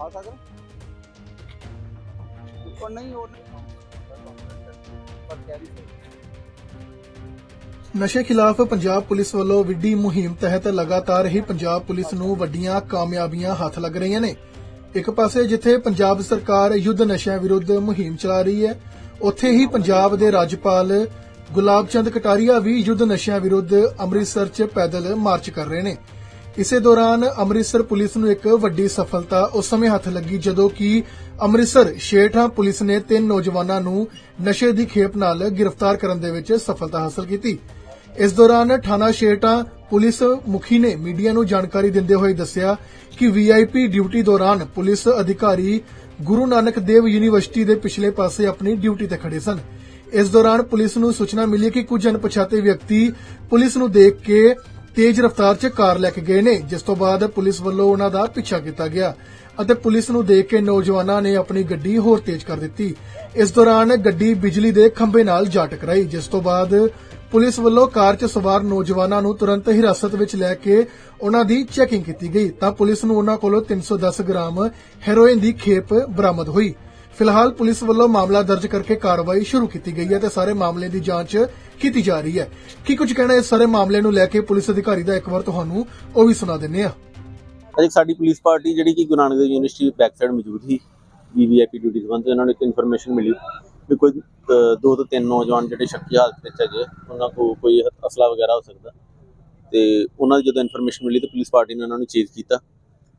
ਆ ਸਕਦਾ ਉੱਪਰ ਨਹੀਂ, ਉਹ ਨਸ਼ੇ ਖਿਲਾਫ ਪੰਜਾਬ ਪੁਲਿਸ ਵੱਲੋਂ ਵਿੱਢੀ ਮੁਹਿੰਮ ਤਹਿਤ ਲਗਾਤਾਰ ਹੀ ਪੰਜਾਬ ਪੁਲਿਸ ਨੂੰ ਵੱਡੀਆਂ ਕਾਮਯਾਬੀਆਂ ਹੱਥ ਲੱਗ ਰਹੀਆਂ ਨੇ। ਇੱਕ ਪਾਸੇ ਜਿੱਥੇ ਪੰਜਾਬ ਸਰਕਾਰ ਯੁੱਧ ਨਸ਼ਿਆਂ ਵਿਰੁੱਧ ਮੁਹਿੰਮ ਚਲਾ ਰਹੀ ਹੈ, ਉੱਥੇ ਹੀ ਪੰਜਾਬ ਦੇ ਰਾਜਪਾਲ ਗੁਲਾਬ ਚੰਦ ਕਟਾਰੀਆ ਵੀ ਯੁੱਧ ਨਸ਼ਿਆਂ ਵਿਰੁੱਧ ਅੰਮ੍ਰਿਤਸਰ 'ਚ ਪੈਦਲ ਮਾਰਚ ਕਰ ਰਹੇ ਨੇ। ਇਸੇ ਦੌਰਾਨ ਅੰਮ੍ਰਿਤਸਰ ਪੁਲਿਸ ਨੂੰ ਇੱਕ ਵੱਡੀ ਸਫਲਤਾ ਉਸ ਸਮੇਂ ਹੱਥ ਲੱਗੀ ਜਦੋਂ ਕਿ ਅੰਮ੍ਰਿਤਸਰ ਸ਼ੇਠਾਂ ਪੁਲਿਸ ਨੇ ਤਿੰਨ ਨੌਜਵਾਨਾਂ ਨੂੰ ਨਸ਼ੇ ਦੀ ਖੇਪ ਨਾਲ ਗ੍ਰਿਫਤਾਰ ਕਰਨ ਦੇ ਵਿੱਚ ਸਫਲਤਾ ਹਾਸਲ ਕੀਤੀ। ਇਸ ਦੌਰਾਨ ਥਾਣਾ ਸ਼ੇਠਾਂ ਪੁਲਿਸ ਮੁਖੀ ਨੇ ਮੀਡੀਆ ਨੂੰ ਜਾਣਕਾਰੀ ਦਿੰਦੇ ਹੋਏ ਦੱਸਿਆ ਕਿ ਵੀਆਈਪੀ ਡਿਊਟੀ ਦੌਰਾਨ ਪੁਲਿਸ ਅਧਿਕਾਰੀ ਗੁਰੂ ਨਾਨਕ ਦੇਵ ਯੂਨੀਵਰਸਿਟੀ ਦੇ ਪਿਛਲੇ ਪਾਸੇ ਆਪਣੀ ਡਿਊਟੀ ਤੇ ਖੜੇ ਸਨ। ਇਸ ਦੌਰਾਨ ਪੁਲਿਸ ਨੂੰ ਸੂਚਨਾ ਮਿਲੀ ਕਿ ਕੁਝ ਅਣਪਛਾਤੇ ਵਿਅਕਤੀ ਪੁਲਿਸ ਨੂੰ ਦੇਖ ਕੇ ਤੇਜ਼ ਰਫ਼ਤਾਰ 'ਚ ਕਾਰ ਲੈ ਕੇ ਗਏ ਨੇ, ਜਿਸ ਤੋਂ ਬਾਅਦ ਪੁਲਿਸ ਵੱਲੋਂ ਉਹਨਾਂ ਦਾ ਪਿੱਛਾ ਕੀਤਾ ਗਿਆ ਅਤੇ ਪੁਲਿਸ ਨੂੰ ਦੇਖ ਕੇ ਨੌਜਵਾਨਾਂ ਨੇ ਆਪਣੀ ਗੱਡੀ ਹੋਰ ਤੇਜ਼ ਕਰ ਦਿੱਤੀ। ਇਸ ਦੌਰਾਨ ਗੱਡੀ ਬਿਜਲੀ ਦੇ ਖੰਭੇ ਨਾਲ ਜਾ ਟਕਰਾਈ, ਜਿਸ ਤੋਂ ਬਾਅਦ ਪੁਲਿਸ ਵੱਲੋਂ ਕਾਰ 'ਚ ਸਵਾਰ ਨੌਜਵਾਨਾਂ ਨੂੰ ਤੁਰੰਤ ਹਿਰਾਸਤ ਵਿੱਚ ਲੈ ਕੇ ਉਹਨਾਂ ਦੀ ਚੈਕਿੰਗ ਕੀਤੀ ਗਈ। ਤਾਂ ਪੁਲਿਸ ਨੂੰ ਉਹਨਾਂ ਕੋਲੋਂ 310 ਗ੍ਰਾਮ ਹੈਰੋਇਨ ਦੀ ਖੇਪ ਬਰਾਮਦ ਹੋਈ। ਫਿਲਹਾਲ ਪੁਲਿਸ ਵੱਲੋਂ ਮਾਮਲਾ ਦਰਜ ਕਰਕੇ ਕਾਰਵਾਈ ਸ਼ੁਰੂ ਕੀਤੀ ਗਈ ਹੈ ਤੇ ਸਾਰੇ ਮਾਮਲੇ ਦੀ ਜਾਂਚ ਕੀਤੀ ਜਾ ਰਹੀ ਹੈ। ਕੀ ਕੁਝ ਕਹਿਣਾ ਇਸ ਸਾਰੇ ਮਾਮਲੇ ਨੂੰ ਲੈ ਕੇ ਪੁਲਿਸ ਅਧਿਕਾਰੀ ਦਾ ਇੱਕ ਵਾਰ ਤੁਹਾਨੂੰ ਉਹ ਵੀ ਸੁਣਾ ਦਿੰਨੇ ਆ ਅਜੇ ਸਾਡੀ ਪੁਲਿਸ ਪਾਰਟੀ ਜਿਹੜੀ ਕਿ ਗੁਰੂ ਦੇਵ ਯੂਨੀਵਰਸਿਟੀ ਬੈਕ ਮੌਜੂਦ ਸੀ ਵੀਵੀਆਈਪੀ ਡਿਊਟੀ ਸੰਬੰਧ ਉਹਨਾਂ ਨੂੰ ਇੱਕ ਇਨਫੋਰਮੇਸ਼ਨ ਮਿਲੀ ਵੀ ਕੋਈ ਦੋ ਤੋਂ ਤਿੰਨ ਨੌਜਵਾਨ ਜਿਹੜੇ ਸ਼ੱਕੀ ਹਾਲਤ ਵਿੱਚ ਹੈਗੇ ਉਹਨਾਂ ਕੋਲ ਕੋਈ ਅਸਲਾ ਵਗੈਰਾ ਹੋ ਸਕਦਾ। ਤੇ ਉਹਨਾਂ ਦੀ ਜਦੋਂ ਇਨਫੋਰਮੇਸ਼ਨ ਮਿਲੀ ਤਾਂ ਪੁਲਿਸ ਪਾਰਟੀ ਨੇ ਉਹਨਾਂ ਨੂੰ ਚੇਜ਼ ਕੀਤਾ।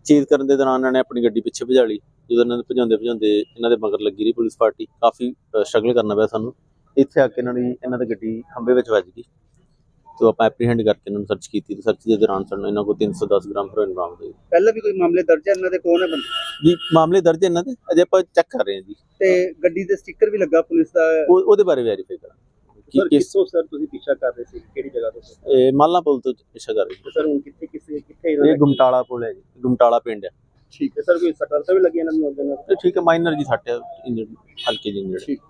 ਚੇਜ਼ ਕਰਨ ਦੇ ਦੌਰਾਨ ਉਹਨਾਂ ਨੇ ਆਪਣੀ ਗੱਡੀ ਪਿੱਛੇ ਭਜਾ ਲਈ। ਜਦੋਂ ਇਹਨਾਂ ਨੂੰ ਭਜਾਉਂਦੇ ਭਜਾਉਂਦੇ ਇਹਨਾਂ ਦੇ ਮਗਰ ਲੱਗੀ ਰਹੀ ਪੁਲਿਸ ਪਾਰਟੀ ਕਾਫੀ ਸਟਰਗਲ ਕਰਨਾ ਪਿਆ ਸਾਨੂੰ। ਇੱਥੇ ਆ ਕੇ ਇਹਨਾਂ ਦੀ ਇਹਨਾਂ ਦੀ ਗੱਡੀ ਖੰਭੇ ਵਿੱਚ ਵੱਜ ਗਈ। ਤੇ ਆਪਾਂ ਐਪਰੀਹੈਂਡ ਕਰਕੇ ਇਹਨਾਂ ਨੂੰ ਸਰਚ ਕੀਤੀ ਤੇ ਸਰਚ ਦੇ ਦੌਰਾਨ ਸਾਨੂੰ ਇਹਨਾਂ ਕੋਲ 310 ਗ੍ਰਾਮ ਹੈਰੋਇਨ ਬਰਾਮਦ ਹੋਈ। ਪਹਿਲਾਂ ਵੀ ਕੋਈ ਮਾਮਲੇ ਦਰਜ ਹੈ ਇਹਨਾਂ ਦੇ? ਕੌਣ ਹੈ ਬੰਦੇ? ਜੀ ਮਾਮਲੇ ਦਰਜ ਹੈ ਇਹਨਾਂ ਦੇ? ਅਜੇ ਆਪਾਂ ਚੈੱਕ ਕਰ ਰਹੇ ਹਾਂ ਜੀ। ਤੇ ਗੱਡੀ ਦੇ ਸਟicker ਵੀ ਲੱਗਾ ਪੁਲਿਸ ਦਾ? ਉਹ ਉਹਦੇ ਬਾਰੇ ਵੈਰੀਫਾਈ ਕਰਾਂਗੇ। ਕਿ ਕਿਸ ਸਰ ਤੁਸੀਂ ਪਿੱਛਾ ਕਰ ਰਹੇ ਸੀ? ਕਿਹੜੀ ਜਗ੍ਹਾ ਤੋਂ? ਇਹ ਮਾਲਾ ਪੁਲ ਤੋਂ ਪਿੱਛਾ ਕਰ ਰਹੇ ਸਰ ਹੁਣ ਕਿੱਥੇ ਕਿੱਥੇ ਕਿੱਥੇ। ਇਹ ਗੁਮਟਾਲਾ ਪੁਲ ਹੈ ਜੀ। ਗੁਮਟਾਲਾ ਪਿੰਡ ਹੈ। ਠੀਕ ਹੈ ਸਰ ਕੋਈ ਸਟਰ ਤਾਂ ਵੀ ਲੱਗੀ ਇਹਨਾਂ ਨੂੰ? ਤੇ ਠੀਕ ਹੈ ਮਾਈਨਰ ਜੀ ਸੱਟ ਹੈ ਇੰਜਰਡ ਹਲਕੇ ਜਿਹੀ ਇੰਜਰਡ ਠੀਕ।